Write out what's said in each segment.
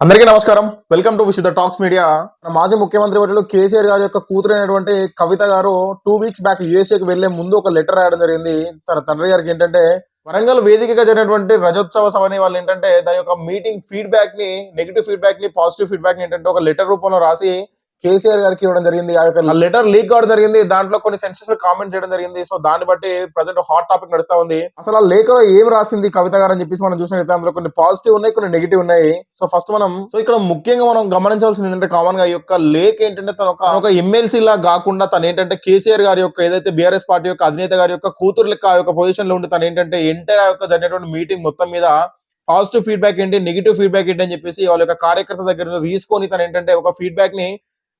అందరికీ నమస్కారం. Welcome to Wish the Talks Media మాజీ ముఖ్యమంత్రి వర్యులు కేసీఆర్ గారి యొక్క కూతురైనటువంటి కవిత గారు టూ వీక్స్ బ్యాక్కి వెళ్ళే ముందు ఒక లెటర్ రాయడం జరిగింది. తన తండ్రి గారికి ఏంటంటే వరంగల్ వేదికగా జరిగినటువంటి రజోత్సవ సభని వాళ్ళు ఏంటంటే దాని యొక్క మీటింగ్ ఫీడ్బ్యాక్ని నెగిటివ్ ఫీడ్బ్యాక్ని పాజిటివ్ ఫీడ్బ్యాక్ని ఏంటంటే ఒక లెటర్ రూపంలో రాసి కేసీఆర్ గారికి ఇవ్వడం జరిగింది ఆ యొక్క లెటర్ లీక్ కావడం జరిగింది దాంట్లో కొన్ని సెన్సెస్ కామెంట్ చేయడం జరిగింది. సో దాన్ని బట్టి ప్రజెంట్ హాట్ టాపిక్ నడుస్తా ఉంది. అసలు ఆ లేఖలో ఏం రాసింది కవిత గారు అని చెప్పేసి మనం చూసినట్లయితే అందులో కొన్ని పాజిటివ్ ఉన్నాయి కొన్ని నెగిటివ్ ఉన్నాయి. సో ఫస్ట్ మనం సో ఇక్కడ ముఖ్యంగా మనం గమనించాల్సింది ఏంటంటే కామన్గా ఈ యొక్క లేఖ ఏంటంటే తన ఒక ఒక ఎమ్మెల్సీ లా కాకుండా తను ఏంటంటే కేసీఆర్ గారి యొక్క ఏదైతే బీఆర్ఎస్ పార్టీ యొక్క అధినేత గారి యొక్క కూతురు లెక్క ఆ యొక్క పొజిషన్లో ఉండి తను ఏంటంటే ఎంటైర్ ఆ యొక్క జరిగినటువంటి మీటింగ్ మొత్తం మీద పాజిటివ్ ఫీడ్బ్యాక్ ఏంటి నెగిటివ్ ఫీడ్బ్యాక్ ఏంటి అని చెప్పేసి వాళ్ళ యొక్క కార్యకర్త దగ్గర తీసుకొని తను ఏంటంటే ఒక ఫీడ్బ్యాక్ని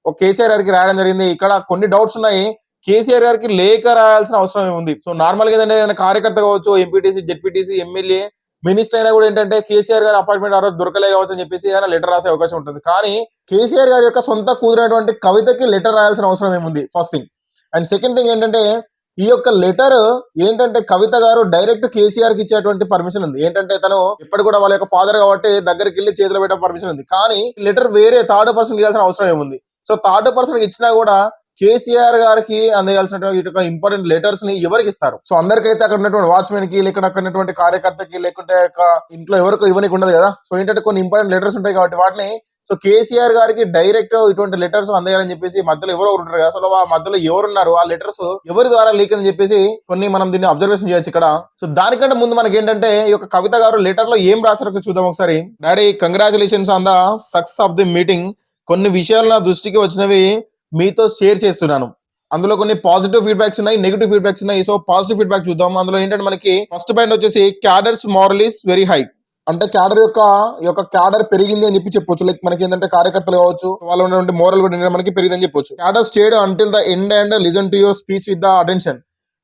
ఒక కేసీఆర్ గారికి రాయడం జరిగింది. ఇక్కడ కొన్ని డౌట్స్ ఉన్నాయి. కేసీఆర్ గారికి లేఖ రాయాల్సిన అవసరం ఏముంది? సో నార్మల్గా ఏంటంటే ఏదైనా కార్యకర్త కావచ్చు ఎంపీటీసీ జెడ్పీటీసీ ఎమ్మెల్యే మినిస్టర్ అయినా కూడా ఏంటంటే కేసీఆర్ గారి అపాయింట్మెంట్ ఆ రోజు దొరకలే కావచ్చు అని చెప్పేసి ఏదైనా లెటర్ రాసే అవకాశం ఉంటుంది. కానీ కేసీఆర్ గారి యొక్క సొంత కూతురైనటువంటి కవితకి లెటర్ రాయాల్సిన అవసరం ఏముంది? First thing and second thing ఏంటంటే ఈ యొక్క లెటర్ ఏంటంటే కవిత గారు డైరెక్ట్ కేసీఆర్కి ఇచ్చేటువంటి పర్మిషన్ ఉంది. ఏంటంటే తను ఇప్పటి కూడా వాళ్ళ యొక్క ఫాదర్ కాబట్టి దగ్గరికి వెళ్ళి చేతిలో పెట్టే పర్మిషన్ ఉంది. కానీ లెటర్ వేరే థర్డ్ పర్సన్ ఇవ్వాల్సిన అవసరం ఏముంది? సో థర్డ్ పర్సన్ ఇచ్చినా కూడా కేసీఆర్ గారికి అందజేయాల్సినటువంటి ఇంపార్టెంట్ లెటర్స్ని ఎవరికి ఇస్తారు? సో అందరికైతే అక్కడ ఉన్నటువంటి వాచ్మెన్కి లేకుండా అక్కడ ఉన్నటువంటి కార్యకర్తకి లేకుంటే ఇంట్లో ఎవరికి ఇవ్వనికి ఉండదు కదా? సో ఏంటంటే కొన్ని ఇంపార్టెంట్ లెటర్స్ ఉంటాయి కాబట్టి వాటిని సో కేసీఆర్ గారికి డైరెక్ట్ ఇటువంటి లెటర్స్ అందేయాలని చెప్పేసి మధ్యలో ఎవరో ఉంటారు కదా? అసలు ఆ మధ్యలో ఎవరున్నారు? ఆ లెటర్స్ ఎవరి ద్వారా లీక్ అని చెప్పేసి కొన్ని మనం దీన్ని అబ్జర్వేషన్ చేయొచ్చు ఇక్కడ. సో దానికంటే ముందు మనకి ఏంటంటే ఈ యొక్క కవిత గారు లెటర్లో ఏం రాశారో చూద్దాం ఒకసారి. Daddy congratulations on the success of the meeting కొన్ని విషయాలు నా దృష్టికి వచ్చినవి మీతో షేర్ చేస్తున్నాను. అందులో కొన్ని పాజిటివ్ ఫీడ్బ్యాక్స్ ఉన్నాయి నెగిటివ్ ఫీడ్బ్యాక్స్ ఉన్నాయి. సో పాజిటివ్ ఫీడ్బ్యాక్ చూద్దాం. అందులో ఏంటంటే మనకి ఫస్ట్ పాయింట్ వచ్చేసి cadres moral is very high అంటే క్యాడర్ యొక్క యొక్క క్యాడర్ పెరిగింది అని చెప్పి చెప్పొచ్చు. లైక్ మనకి ఏంటంటే కార్యకర్తలు కావచ్చు వాళ్ళు ఉన్నటువంటి మోరల్ కూడా మనకి పెరిగిందని చెప్పొచ్చు. Cadre stayed until the end and listen to your speech with the attention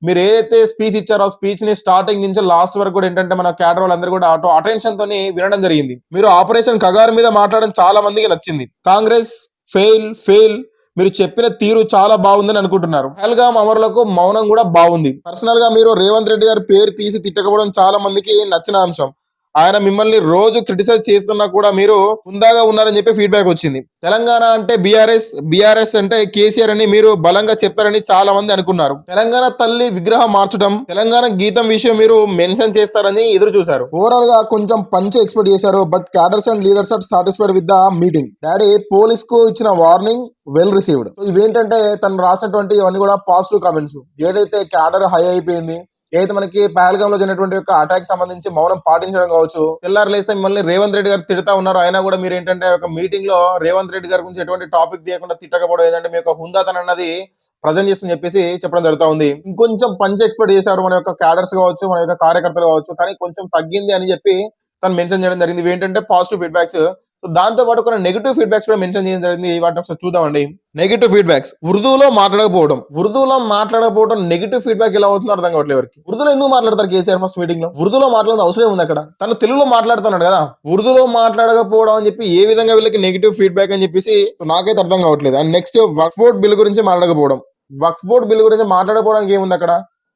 మీరు ఏదైతే స్పీచ్ ఇచ్చారో ఆ స్పీచ్ని స్టార్టింగ్ నుంచి లాస్ట్ వరకు కూడా ఏంటంటే మన క్యాడర్ వాళ్ళందరూ కూడా ఆటో అటెన్షన్ తోని వినడం జరిగింది. మీరు ఆపరేషన్ కగార్ మీద మాట్లాడడం చాలా మందికి నచ్చింది. కాంగ్రెస్ ఫెయిల్ ఫెయిల్ మీరు చెప్పిన తీరు చాలా బాగుందని అనుకుంటున్నారు. పహల్గామ్ అమరులకు మౌనం కూడా బాగుంది. పర్సనల్గా మీరు రేవంత్ రెడ్డి గారి పేరు తీసి తిట్టకపోవడం చాలా మందికి నచ్చిన అంశం. ఆయన మిమ్మల్ని రోజు క్రిటిసైజ్ చేస్తున్నా కూడా మీరు హుందాగా ఉన్నారని చెప్పి ఫీడ్బ్యాక్ వచ్చింది. తెలంగాణ అంటే బీఆర్ఎస్ బీఆర్ఎస్ అంటే కేసీఆర్ అని మీరు బలంగా చెప్తారని చాలా మంది అనుకున్నారు. తెలంగాణ తల్లి విగ్రహం మార్చడం తెలంగాణ గీతం విషయం మీరు మెన్షన్ చేస్తారని ఎదురు చూశారు. ఓవరాల్గా కొంచెం పంచ్ ఎక్స్పెక్ట్ చేశారు but cadres and leaders are satisfied with the meeting daddy పోలీస్కు ఇచ్చిన వార్నింగ్ వెల్ రిసీవ్డ్ ఇవేంటంటే తను రాసినటువంటి ఇవన్నీ కూడా పాజిటివ్ కామెంట్స్ ఏదైతే క్యాడర్ హై అయిపోయింది ఏదైతే మనకి పహల్గామ్లో జరిగినటువంటి యొక్క అటాక్ సంబంధించి మౌనం పాటించడం కావచ్చు తెల్లారు లేస్తే మిమ్మల్ని రేవంత్ రెడ్డి గారు తిడతా ఉన్నారు. అయినా కూడా మీరు ఏంటంటే ఒక మీటింగ్లో రేవంత్ రెడ్డి గారి గురించి ఎటువంటి టాపిక్ తీయకుండా తిట్టకపోవడం ఏంటంటే మీ యొక్క హుందాతనం అన్నది ప్రజెంట్ చేస్తుందని చెప్పేసి చెప్పడం జరుగుతా ఉంది. ఇంకొంచెం పంచ్ ఎక్స్పెక్ట్ చేశారు మన యొక్క క్యాడర్స్ కావచ్చు మన యొక్క కార్యకర్తలు కావచ్చు కానీ కొంచెం తగ్గింది అని చెప్పి తను మెన్షన్ చేయడం జరిగింది. ఏంటంటే పాజిటివ్ ఫీడ్బ్యాక్స్ సో దాంతో పాటు కొన్ని నెగిటివ్ ఫీడ్బ్యాక్స్ కూడా మెన్షన్ చేయడం జరిగింది. వాటిని ఒకసారి చూద్దామండి. నెగిటివ్ ఫీడ్బ్యాక్స్ ఉర్దూలో మాట్లాడకపోవడం. ఉర్దూలో మాట్లాడకపోవడం నెగిటివ్ ఫీడ్బ్యాక్ ఎలా అవుతుందో అర్థం కావట్లేదు ఎవరికి. ఉర్దూలో ఎందుకు మాట్లాడతారు కేసీఆర్ ఫస్ట్ మీటింగ్లో? ఉర్దూలో మాట్లాడిన అవసరం ఉంది అక్కడ? తను తెలుగులో మాట్లాడుతున్నాడు కదా. ఉర్దూలో మాట్లాడకపోవడం అని చెప్పి ఏ విధంగా వీళ్ళకి నెగిటివ్ ఫీడ్బ్యాక్ అని చెప్పేసి నాకైతే అర్థం కావట్లేదు. And next work board bill గురించి మాట్లాడకపోవడం. వర్క్ బోర్డ్ బిల్ గురించి మాట్లాడకపోవడానికి ఏముంది అక్కడ?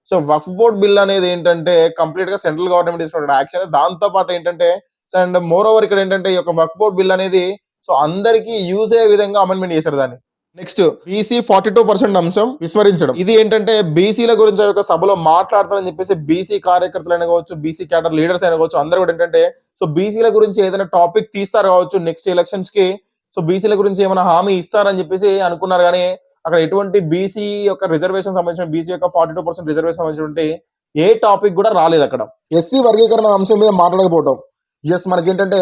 సో వక్ఫ్ బోర్డ్ బిల్ అనేది ఏంటంటే కంప్లీట్గా సెంట్రల్ గవర్నమెంట్ తీసుకున్న యాక్షన్ దాంతో పాటు ఏంటంటే అండ్ మోర్ ఓవర్ ఇక్కడ ఏంటంటే ఈ యొక్క వర్క్ బోర్డ్ బిల్ అనేది సో అందరికీ యూజ్ అయ్యే విధంగా అమెండ్మెంట్ చేశారు దాన్ని. Next BC forty two percent అంశం విస్మరించడం. ఇది ఏంటంటే బీసీల గురించి ఒక యొక్క సభలో మాట్లాడతారని చెప్పేసి బీసీ కార్యకర్తలు అయినా కావచ్చు బీసీ క్యాడర్ లీడర్స్ అయినా కావచ్చు అందరూ కూడా ఏంటంటే సో బీసీల గురించి ఏదైనా టాపిక్ తీస్తారు కావచ్చు నెక్స్ట్ ఎలక్షన్స్కి సో బీసీల గురించి ఏమైనా హామీ ఇస్తారని చెప్పేసి అనుకున్నారు కానీ అక్కడ ఎటువంటి బీసీ యొక్క రిజర్వేషన్ సంబంధించిన బీసీ యొక్క ఫార్టీ టూ పర్సెంట్ రిజర్వేషన్ సంబంధించినటువంటి ఏ టాపిక్ కూడా రాలేదు అక్కడ. ఎస్సీ వర్గీకరణ అంశం మీద మాట్లాడకపోవడం ఎస్ మనకి ఏంటంటే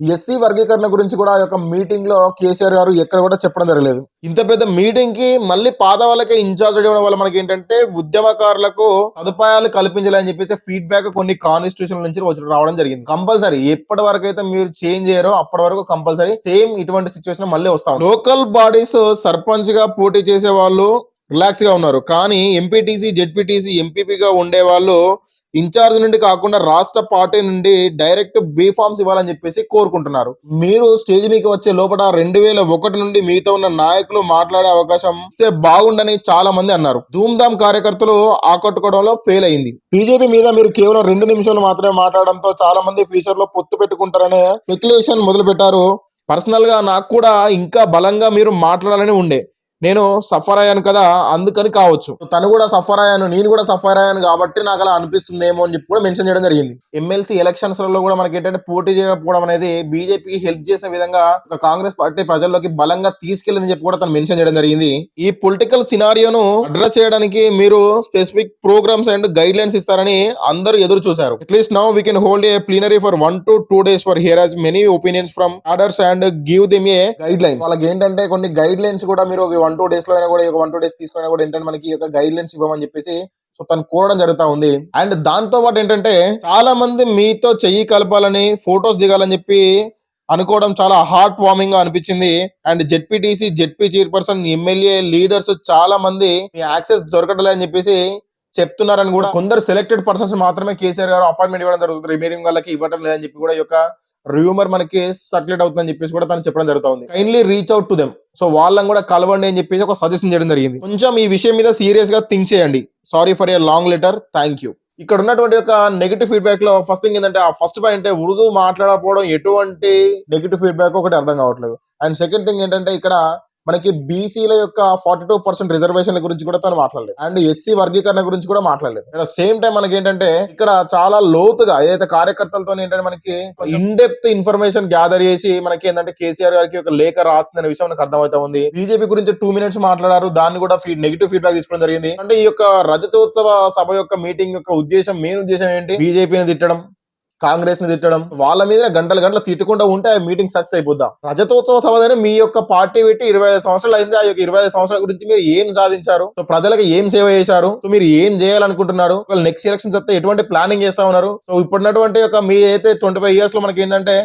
ఎస్సీ వర్గీకరణ గురించి కూడా ఆ యొక్క మీటింగ్లో కేసీఆర్ గారు ఎక్కడ కూడా చెప్పడం జరగలేదు. ఇంత పెద్ద మీటింగ్కి మళ్ళీ పాదవాళ్ళకే ఇన్ఛార్జ్ ఇవ్వడం వల్ల మనకి ఏంటంటే ఉద్యమకారులకు సదుపాయాలు కల్పించాలని చెప్పేసి ఫీడ్బ్యాక్ కొన్ని కాన్స్టిట్యూషన్ నుంచి వచ్చి రావడం జరిగింది. కంపల్సరీ ఎప్పటి వరకు అయితే మీరు చేంజ్ చేయరో అప్పటి వరకు కంపల్సరీ సేమ్ ఇటువంటి సిచ్యువేషన్ మళ్ళీ వస్తాం లోకల్ బాడీస్ సర్పంచ్గా పోటీ చేసే వాళ్ళు రిలాక్స్గా ఉన్నారు. కానీ ఎంపీటీసీ జెడ్పీటీసీ ఎంపీపీగా ఉండే వాళ్ళు ఇన్ఛార్జ్ నుండి కాకుండా రాష్ట్ర పార్టీ నుండి డైరెక్ట్ బీ ఇవ్వాలని చెప్పేసి కోరుకుంటున్నారు. మీరు స్టేజ్ మీకు వచ్చే లోపల రెండు వేల ఒకటి నుండి మీతో ఉన్న నాయకులు మాట్లాడే అవకాశం ఇస్తే బాగుండని చాలా మంది అన్నారు. ధూమ్ధామ్ కార్యకర్తలు ఆకట్టుకోవడంలో ఫెయిల్ అయింది. బీజేపీ మీద మీరు కేవలం రెండు నిమిషాలు మాత్రమే మాట్లాడడంతో చాలా మంది ఫ్యూచర్లో పొత్తు పెట్టుకుంటారనే స్పెక్యులేషన్ మొదలు పెట్టారు పర్సనల్గా నాకు కూడా ఇంకా బలంగా మీరు మాట్లాడాలని ఉండే. నేను సఫర్ అయ్యాను కదా అందుకని కావచ్చు. తను కూడా సఫర్ అయ్యాను నేను కూడా సఫర్ అయ్యాను కాబట్టి నాకు అలా అనిపిస్తుంది ఏమో అని చెప్పి కూడా మెన్షన్ చేయడం జరిగింది. ఎమ్మెల్సీ ఎలక్షన్స్లో కూడా మనకి ఏంటంటే పోటీ చేయకపోవడం అనేది బీజేపీకి హెల్ప్ చేసిన విధంగా కాంగ్రెస్ పార్టీ ప్రజల్లోకి బలంగా తీసుకెళ్ళిందని చెప్పి కూడా తను మెన్షన్ చేయడం జరిగింది. ఈ పొలిటికల్ సినారియోను అడ్రస్ చేయడానికి మీరు specific programmes and guidelines ఇస్తారని అందరూ ఎదురు చూశారు. At least now we can hold a plenary for one to two days for hear as many opinions from others and give them a guidelines వాళ్ళకి ఏంటంటే కొన్ని guide lines కూడా మీరు one two డేస్లో అయినా కూడా వన్ టూ డేస్ తీసుకున్నా కూడా ఏంటంటే మనకి ఒక గైడ్ లైన్స్ ఇవ్వమని చెప్పేసి సో తను కోరడం జరుగుతా ఉంది. అండ్ దాంతో పాటు ఏంటంటే చాలా మంది మీతో చెయ్యి కలపాలని ఫొటోస్ దిగాలని చెప్పి అనుకోవడం చాలా హార్ట్ వార్మింగ్గా అనిపించింది. And ZPTC ZP chairperson MLA leaders చాలా మంది యాక్సెస్ దొరకటలే అని చెప్పేసి చెప్తున్నారని కూడా కొందరు సెలెక్టెడ్ పర్సన్స్ మాత్రమే కేసీఆర్ గారు అపాయింట్మెంట్ ఇవ్వడం జరుగుతుంది. రిమైనింగ్ వాళ్ళకి ఇవ్వడం లేదని చెప్పి కూడా ఈ యొక్క రూమర్ మనకి సర్క్యులేట్ అవుతుందని చెప్పేసి కూడా తను చెప్పడం జరుగుతుంది. Kindly reach out to them so వాళ్ళని కూడా కలవండి అని చెప్పేసి ఒక సజెషన్ చేయడం జరిగింది. కొంచెం ఈ విషయం మీద సీరియస్గా థింక్ చేయండి. Sorry for a long letter thank you ఇక్కడ ఉన్నటువంటి ఒక నెగిటివ్ ఫీడ్బ్యాక్లో ఫస్ట్ థింగ్ ఏంటంటే ఆ ఫస్ట్ పాయింట్ ఉర్దూ మాట్లాడకపోవడం ఎటువంటి నెగిటివ్ ఫీడ్బ్యాక్ ఒకటి అర్థం కావట్లేదు. అండ్ సెకండ్ థింగ్ ఏంటంటే ఇక్కడ మనకి బీసీల యొక్క ఫార్టీ టూ పర్సెంట్ రిజర్వేషన్ల గురించి కూడా తను మాట్లాడలేదు. అండ్ ఎస్సీ వర్గీకరణ గురించి కూడా మాట్లాడలేదు. ఇక్కడ సేమ్ టైం మనకి ఏంటంటే ఇక్కడ చాలా లోతుగా ఏదైతే కార్యకర్తలతో ఏంటంటే మనకి ఇన్ డెప్త్ ఇన్ఫర్మేషన్ గ్యాదర్ చేసి మనకి ఏంటంటే కేసీఆర్ గారికి ఒక లేఖ రాసిందనే విషయం మనకు అర్థమవుతా ఉంది. బీజేపీ గురించి టూ మినిట్స్ మాట్లాడారు. దాన్ని కూడా నెగిటివ్ ఫీడ్బ్యాక్ తీసుకోవడం జరిగింది. అంటే ఈ యొక్క రజతోత్సవ సభ యొక్క మీటింగ్ యొక్క ఉద్దేశం మెయిన్ ఉద్దేశం ఏంటి? బీజేపీని తిట్టడం. కాంగ్రెస్ని తిట్టడం వాళ్ళ మీద గంటలు గంటలు తిట్టుకుంటూ ఉంటే ఆ మీటింగ్ సక్సెస్ అయిపోద్దాం? రజతోత్సవ సభ మీ యొక్క పార్టీ పెట్టి ఇరవై ఐదు సంవత్సరాలు అయింది. ఆ యొక్క ఇరవై ఐదు సంవత్సరాల గురించి మీరు ఏం సాధించారు? సో ప్రజలకు ఏం సేవ చేశారు? సో మీరు ఏం చేయాలనుకుంటున్నారు? నెక్స్ట్ ఎలక్షన్స్ వస్తే ఎటువంటి ప్లానింగ్ చేస్తా ఉన్నారు? సో ఇప్పుడున్నటువంటి ఒక మీ అయితే ట్వంటీ ఫైవ్ ఇయర్స్లో మనకి ఏంటంటే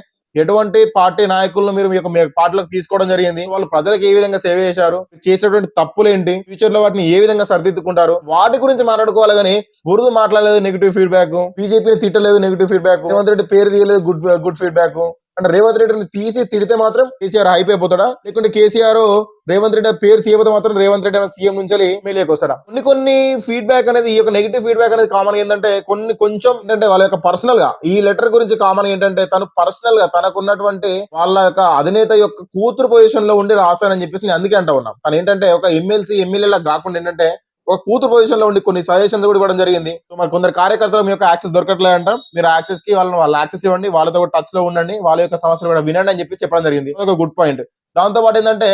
ఎటువంటి పార్టీ నాయకులను మీరు మీ యొక్క మీ పార్టీలకు తీసుకోవడం జరిగింది? వాళ్ళు ప్రజలకు ఏ విధంగా సేవ చేశారు? చేసినటువంటి తప్పులు ఏంటి ఫ్యూచర్లో వాటిని ఏ విధంగా సరిదిద్దుకుంటారు? వాటి గురించి మాట్లాడుకోవాలి కానీ బురుదు మాట్లాడలేదు నెగిటివ్ ఫీడ్బ్యాక్ బీజేపీని తిట్టలేదు నెగిటివ్ ఫీడ్బ్యాక్ రేవంత్ రెడ్డి పేరు తీయలేదు గుడ్ గుడ్ ఫీడ్బ్యాక్ అంటే రేవంత్ రెడ్డిని తీసి తిడితే మాత్రం కేసీఆర్ హైప్ అయిపోతాడా? లేకుంటే కేసీఆర్ రేవంత్ రెడ్డి పేరు తీయబోతే మాత్రం రేవంత్ రెడ్డి అనే సీఎం నుంచి ఎమ్మెల్యేకి వస్తాడా? కొన్ని కొన్ని ఫీడ్బ్యాక్ అనేది ఈ యొక్క నెగిటివ్ ఫీడ్బ్యాక్ అనేది కామన్ ఏంటంటే కొన్ని కొంచెం ఏంటంటే వాళ్ళ యొక్క పర్సనల్గా ఈ లెటర్ గురించి కామన్ ఏంటంటే తను పర్సనల్గా తనకున్నటువంటి వాళ్ళ యొక్క అధినేత యొక్క కూతురు పొజిషన్లో ఉండి రాశానని చెప్పేసి నేను అందుకే అంటా ఉన్నా. తను ఏంటంటే ఒక ఎమ్మెల్సీ ఎమ్మెల్యేలా కాకుండా ఏంటంటే ఒక కూతురు పొజిషన్లో ఉండి కొన్ని సజెషన్స్ కూడా ఇవ్వడం జరిగింది. సో మరి కొందరు కార్యకర్తలు మీ యొక్క యాక్సెస్ దొరకట్లేదంట మీరు యాక్సెస్కి వాళ్ళని వాళ్ళ యాక్సెస్ ఇవ్వండి. వాళ్ళతో టచ్లో ఉండండి. వాళ్ళ యొక్క సమస్యలు కూడా వినండి అని చెప్పి చెప్పడం జరిగింది. ఒక గుడ్ పాయింట్ దాంతో పాటు ఏంటంటే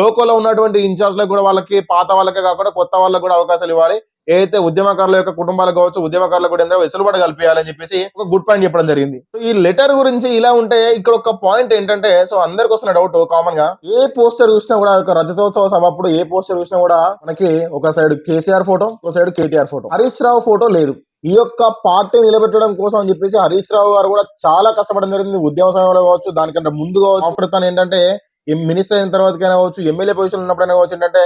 లోకల్లో ఉన్నటువంటి ఇన్ఛార్జ్లకు కూడా వాళ్ళకి పాత వాళ్ళకే కాకుండా కొత్త వాళ్ళకి కూడా అవకాశాలు ఇవ్వాలి. ఏదైతే ఉద్యమకారుల యొక్క కుటుంబాలు కావచ్చు ఉద్యమకారులకు కూడా ఏంటంటే వెసులుబాటు కల్పించాలని చెప్పేసి ఒక గుడ్ పాయింట్ చెప్పడం జరిగింది. సో ఈ లెటర్ గురించి ఇలా ఉంటే ఇక్కడ ఒక పాయింట్ ఏంటంటే సో అందరికి వస్తున్న డౌట్ కామన్గా ఏ పోస్టర్ చూసినా కూడా ఒక రజతోత్సవ సభ అప్పుడు ఏ పోస్టర్ చూసినా కూడా మనకి ఒక సైడ్ కేసీఆర్ ఫోటో ఒక side KTR photo Harish Rao photo లేదు. ఈ యొక్క పార్టీ నిలబెట్టడం కోసం అని చెప్పేసి హరీష్ రావు గారు కూడా చాలా కష్టపడడం జరిగింది. ఉద్యమ సమయంలో కావచ్చు దానికంటే ముందు కావచ్చు. ఆఫ్టర్ తను ఏంటంటే మినిస్టర్ అయిన తర్వాతకైనా కావచ్చు ఎమ్మెల్యే పొజిషన్ ఉన్నప్పుడైనా కావచ్చు ఏంటంటే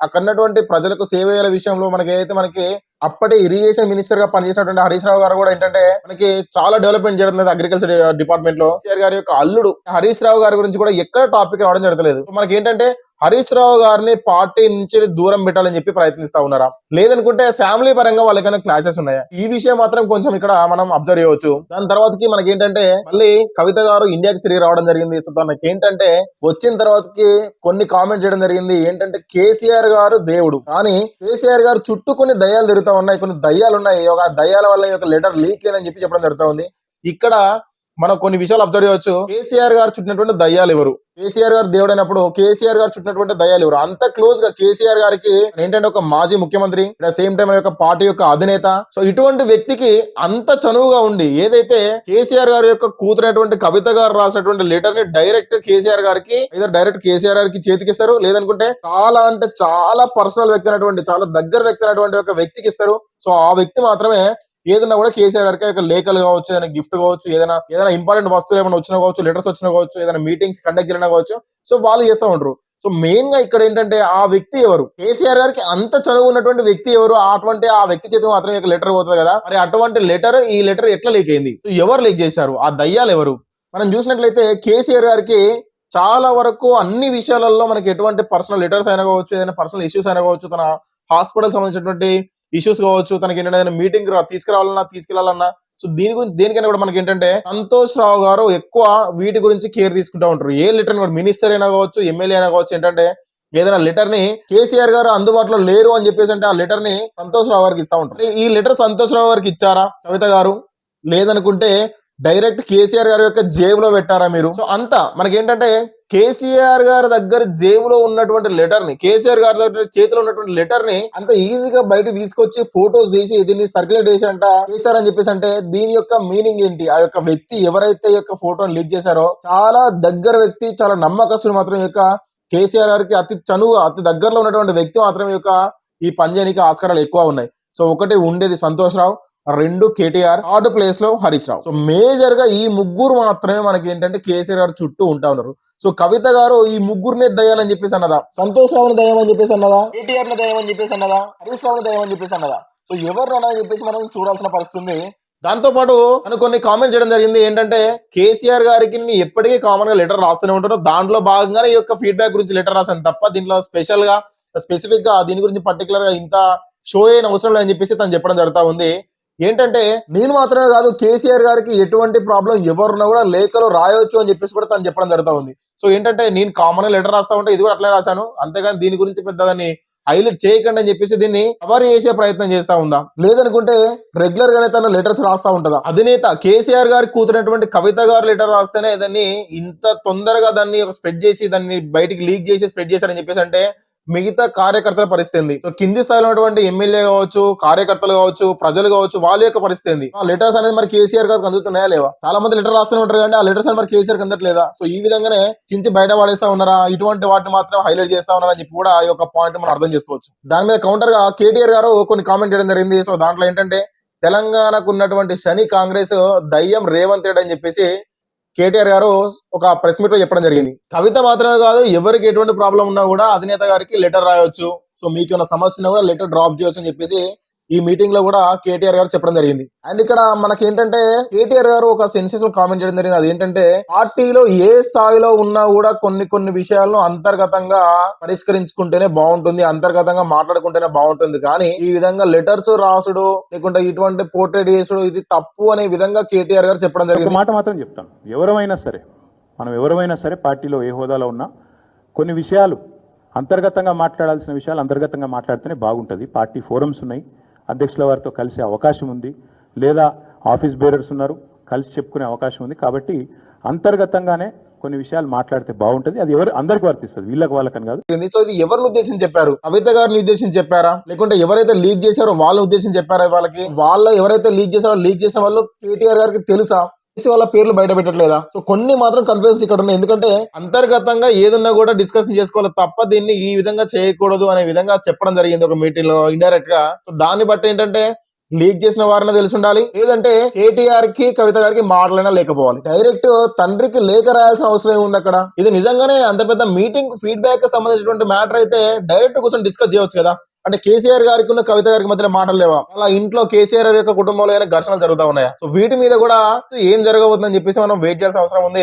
అక్కడ ఉన్నటువంటి ప్రజలకు సేవ చేయాల విషయంలో మనకి ఏదైతే మనకి అప్పటి ఇరిగేషన్ మినిస్టర్గా పనిచేసినటువంటి హరీష్ రావు గారు కూడా ఏంటంటే మనకి చాలా డెవలప్మెంట్ చేయడం అగ్రికల్చర్ డిపార్ట్మెంట్లో. కేసీఆర్ గారి యొక్క అల్లుడు హరీష్ రావు గారి గురించి కూడా ఎక్కడ టాపిక్ రావడం జరగలేదు మనకి ఏంటంటే హరీష్ రావు గారిని పార్టీ నుంచి దూరం పెట్టాలని చెప్పి ప్రయత్నిస్తా ఉన్నారా? లేదనుకుంటే ఫ్యామిలీ పరంగా వాళ్ళకైనా క్లాసెస్ ఉన్నాయా? ఈ విషయం మాత్రం కొంచెం ఇక్కడ మనం అబ్జర్వ్ చేయవచ్చు. దాని తర్వాతకి మనకి ఏంటంటే మళ్ళీ కవిత గారు ఇండియాకి తిరిగి రావడం జరిగింది. సో తనకి ఏంటంటే వచ్చిన తర్వాతకి కొన్ని కామెంట్ చేయడం జరిగింది. ఏంటంటే కేసీఆర్ గారు దేవుడు. కానీ కేసీఆర్ గారు చుట్టూ కొన్ని దయ్యాలు తిరుగుతా ఉన్నాయి. కొన్ని దయ్యాలు ఉన్నాయి. ఒక దయ్యాల వల్ల ఒక లెటర్ లీక్ లేదని చెప్పి చెప్పడం జరుగుతా ఉంది. ఇక్కడ మనం కొన్ని విషయాలు అబ్జర్వ్ చేయవచ్చు. కేసీఆర్ గారు చుట్టినటువంటి దయ్యాలు ఎవరు? కేసీఆర్ గారు దేవుడు అయినప్పుడు కేసీఆర్ గారు చుట్టినటువంటి దయ్యాలు ఎవరు? అంత క్లోజ్గా కేసీఆర్ గారికి ఏంటంటే ఒక మాజీ ముఖ్యమంత్రి సేమ్ టైం యొక్క పార్టీ యొక్క అధినేత. సో ఇటువంటి వ్యక్తికి అంత చనువుగా ఉండి ఏదైతే కేసీఆర్ గారి యొక్క కూతురైనటువంటి కవిత గారు రాసినటువంటి లెటర్ని డైరెక్ట్ కేసీఆర్ గారికి ఇద్దరు డైరెక్ట్ కేసీఆర్ గారికి చేతికిస్తారు. లేదనుకుంటే చాలా అంటే చాలా పర్సనల్ వ్యక్తి అయినటువంటి చాలా దగ్గర వ్యక్తి అయినటువంటి ఒక వ్యక్తికి ఇస్తారు. సో ఆ వ్యక్తి మాత్రమే ఏదైనా కూడా కేసీఆర్ గారికి లేఖలు కావచ్చు ఏదైనా గిఫ్ట్ కావచ్చు ఏదైనా ఏదైనా ఇంపార్టెంట్ వస్తువులు ఏమైనా వచ్చినా కావచ్చు లెటర్స్ వచ్చినా కావచ్చు ఏదైనా మీటింగ్స్ కండక్ట్ చేయడం కావచ్చు సో వాళ్ళు చేస్తూ ఉంటారు. సో మెయిన్గా ఇక్కడ ఏంటంటే ఆ వ్యక్తి ఎవరు? కేసీఆర్ గారికి అంత చదువు ఉన్నటువంటి వ్యక్తి ఎవరు? అటువంటి ఆ వ్యక్తి చేతి మాత్రమే లెటర్ పోతుంది కదా. మరి అటువంటి లెటర్ ఈ లెటర్ ఎట్లా లీక్ అయింది? సో ఎవరు లీక్ చేశారు? ఆ దయ్యాలు ఎవరు? మనం చూసినట్లయితే కేసీఆర్ గారికి చాలా వరకు అన్ని విషయాలలో మనకి ఎటువంటి పర్సనల్ లెటర్స్ అయినా కావచ్చు ఏదైనా పర్సనల్ ఇష్యూస్ అయినా కావచ్చు తన హాస్పిటల్ సంబంధించినటువంటి ఇష్యూస్ కావచ్చు తనకి ఏంటంటే మీటింగ్ తీసుకురావాలన్నా తీసుకెళ్ళాలన్నా సో దీని గురించి దేనికైనా కూడా మనకి ఏంటంటే సంతోష్ రావు గారు ఎక్కువ వీటి గురించి కేర్ తీసుకుంటా ఉంటారు. ఏ లెటర్ కూడా మినిస్టర్ అయినా కావచ్చు ఎమ్మెల్యే అయినా కావచ్చు ఏంటంటే ఏదైనా లెటర్ని కేసీఆర్ గారు అందుబాటులో లేరు అని చెప్పేసి అంటే ఆ లెటర్ని సంతోష్ రావు గారికి ఇస్తా ఉంటారు. ఈ లెటర్ సంతోష్ రావు గారికి ఇచ్చారా కవిత గారు? లేదనుకుంటే డైరెక్ట్ కేసీఆర్ గారి యొక్క జేబులో పెట్టారా మీరు? సో అంతా మనకేంటంటే కేసీఆర్ గారి దగ్గర జేబులో ఉన్నటువంటి లెటర్ని కేసీఆర్ గారి దగ్గర చేతిలో ఉన్నటువంటి లెటర్ని అంత ఈజీగా బయట తీసుకొచ్చి ఫొటోస్ తీసి దీన్ని సర్క్యులేట్ చేసి అంట చేశారని అని చెప్పేసి అంటే దీని యొక్క మీనింగ్ ఏంటి? ఆ యొక్క వ్యక్తి ఎవరైతే ఈ యొక్క ఫోటోని లీక్ చేశారో చాలా దగ్గర వ్యక్తి చాలా నమ్మకస్తుడు మాత్రం యొక్క కేసీఆర్ గారికి అతి చనువు అతి దగ్గరలో ఉన్నటువంటి వ్యక్తి మాత్రం యొక్క ఈ పని చేయడానికి ఆస్కారాలు ఎక్కువ ఉన్నాయి. సో ఒకటి ఉండేది సంతోష్ రావు రెండు కేటీఆర్ థర్డ్ ప్లేస్లో హరీష్ రావు. సో మేజర్గా ఈ ముగ్గురు మాత్రమే మనకి ఏంటంటే కేసీఆర్ గారు చుట్టూ ఉంటా ఉన్నారు. సో కవిత గారు ఈ ముగ్గురినే దయ్యాలని చెప్పేసి అన్నదా? సంతోష్ రావుని దయ్యమని చెప్పేసి అన్నదా? కేటీఆర్ని దయ్యమని చెప్పేసి అన్నదా? హరీష్ రావుని దయ్యమని చెప్పేసి అన్నదా? సో ఎవరు అని చెప్పేసి మనం చూడాల్సిన పరిస్థితి ఉంది. దాంతో పాటు తను కొన్ని కామెంట్ చేయడం జరిగింది. ఏంటంటే కేసీఆర్ గారికి నేను ఎప్పటికీ కామన్గా లెటర్ రాస్తూనే ఉంటాను దాంట్లో భాగంగానే ఈ యొక్క ఫీడ్బ్యాక్ గురించి లెటర్ రాశాను తప్ప దీంట్లో స్పెషల్గా స్పెసిఫిక్గా దీని గురించి పర్టికులర్గా ఇంత షో అయిన అవసరం లేదని చెప్పేసి తను చెప్పడం జరుగుతా ఉంది. ఏంటంటే నేను మాత్రమే కాదు కేసీఆర్ గారికి ఎటువంటి ప్రాబ్లం ఎవరున్నా కూడా లేఖలో రాయొచ్చు అని చెప్పేసి కూడా తను చెప్పడం జరుగుతూ ఉంది. సో ఏంటంటే నేను కామన్ లెటర్ రాస్తా ఉంటే ఇది కూడా అట్లే రాశాను. అంతేగాని దీని గురించి పెద్ద దాన్ని హైలైట్ చేయకండి అని చెప్పేసి దీన్ని కవర్ చేసే ప్రయత్నం చేస్తా ఉందా? లేదనుకుంటే రెగ్యులర్ గానే తను లెటర్స్ రాస్తా ఉంటుందా? అధినేత కేసీఆర్ గారికి కూతురైనటువంటి కవిత గారు లెటర్ రాస్తేనే దాన్ని ఇంత తొందరగా దాన్ని స్ప్రెడ్ చేసి దాన్ని బయటికి లీక్ చేసి స్ప్రెడ్ చేశారని చెప్పేసి అంటే మిగతా కార్యకర్తల పరిస్థితి ఏంది? సో కింది స్థాయిలో ఉన్నటువంటి ఎమ్మెల్యే కావచ్చు కార్యకర్తలు కావచ్చు ప్రజలు కావచ్చు వాళ్ళ యొక్క పరిస్థితి ఏంది? ఆ లెటర్స్ అనేది మరి కేసీఆర్ గారికి అందుతున్నాయా లేవా? చాలా మంది లెటర్ రాస్తూనే ఉంటారు కానీ ఆ లెటర్స్ మరి కేసీఆర్ అందట్లేదా? సో ఈ విధంగానే చించి బయట పడేస్తా ఉన్నారా? ఇటువంటి వాటిని మాత్రం హైలైట్ చేస్తా ఉన్నారని చెప్పి కూడా ఈ యొక్క పాయింట్ మనం అర్థం చేసుకోవచ్చు. దాని మీద కౌంటర్గా కేటీఆర్ గారు కొన్ని కామెంట్ చేయడం జరిగింది. సో దాంట్లో ఏంటంటే తెలంగాణకు ఉన్నటువంటి శని కాంగ్రెస్ దయ్యం రేవంత్ రెడ్డి అని చెప్పేసి కేటీఆర్ గారు ఒక ప్రెస్ మీట్లో చెప్పడం జరిగింది. కవిత మాత్రమే కాదు ఎవరికి ఎటువంటి ప్రాబ్లం ఉన్నా కూడా అధినేత గారికి లెటర్ రాయొచ్చు. సో మీకు ఏమైనా సమస్య ఉన్నా కూడా లెటర్ డ్రాప్ చేయొచ్చు అని చెప్పేసి ఈ మీటింగ్లో కూడా కేటీఆర్ గారు చెప్పడం జరిగింది. అండ్ ఇక్కడ మనకి ఏంటంటే కేటీఆర్ గారు ఒక సెన్సేషనల్ కామెంట్ చేయడం జరిగింది. అదేంటంటే పార్టీలో ఏ స్థాయిలో ఉన్నా కూడా కొన్ని కొన్ని విషయాలను అంతర్గతంగా పరిష్కరించుకుంటేనే బాగుంటుంది అంతర్గతంగా మాట్లాడుకుంటేనే బాగుంటుంది. కానీ ఈ విధంగా లెటర్స్ రాసుడు లేకుంటే ఇటువంటి పోర్ట్రేట్ చేసుడు ఇది తప్పు అనే విధంగా కేటీఆర్ గారు చెప్పడం జరిగింది. మాట మాత్రం చెప్తాను. ఎవరమైనా సరే మనం ఎవరమైనా సరే పార్టీలో ఏ హోదాలో ఉన్నా కొన్ని విషయాలు అంతర్గతంగా మాట్లాడాల్సిన విషయాలు అంతర్గతంగా మాట్లాడితేనే బాగుంటుంది. పార్టీ ఫోరమ్స్ ఉన్నాయి. అధ్యక్షుల వారితో కలిసే అవకాశం ఉంది. లేదా ఆఫీస్ బేరర్స్ ఉన్నారు కలిసి చెప్పుకునే అవకాశం ఉంది. కాబట్టి అంతర్గతంగానే కొన్ని విషయాలు మాట్లాడితే బాగుంటుంది. అది ఎవరు అందరికి వర్తిస్తుంది. వీళ్ళకి వాళ్ళకని కాదు. సో ఇది ఎవరిని ఉద్దేశించి చెప్పారు? కవిత గారిని ఉద్దేశించి చెప్పారా? లేకుంటే ఎవరైతే లీక్ చేశారో వాళ్ళ ఉద్దేశం చెప్పారా వాళ్ళకి? వాళ్ళ ఎవరైతే లీక్ చేశారో లీక్ చేసిన వాళ్ళు కేటీఆర్ గారికి తెలుసా? కేసీ వాళ్ళ పేర్లు బయట పెట్టట్లేదా? సో కొన్ని మాత్రం కన్ఫ్యూజన్స్ ఇక్కడ ఉన్నాయి. ఎందుకంటే అంతర్గతంగా ఏదన్నా కూడా డిస్కషన్ చేసుకోవాలి తప్ప దీన్ని ఈ విధంగా చేయకూడదు అనే విధంగా చెప్పడం జరిగింది ఒక మీటింగ్లో ఇండైరెక్ట్గా. సో దాన్ని బట్టి ఏంటంటే లీక్ చేసిన వారిని తెలిసి ఉండాలి. లేదంటే కేటీఆర్కి కవిత గారికి మాటలైనా లేకపోవాలి. డైరెక్ట్ తండ్రికి లేఖ రాయాల్సిన అవసరం ఏముంది అక్కడ? ఇది నిజంగానే అంత పెద్ద మీటింగ్ ఫీడ్బ్యాక్కి సంబంధించినటువంటి మ్యాటర్ అయితే డైరెక్ట్ కూర్చొని డిస్కస్ చేయవచ్చు కదా. అంటే కేసీఆర్ గారికి ఉన్న కవిత గారికి మధ్య మాటలు లేవా? అలా ఇంట్లో కేసీఆర్ యొక్క కుటుంబంలో ఘర్షణలు జరుగుతా ఉన్నాయా? సో వీటి మీద కూడా ఏం జరగబోతుందని చెప్పేసి మనం వెయిట్ చేయాల్సిన అవసరం ఉంది.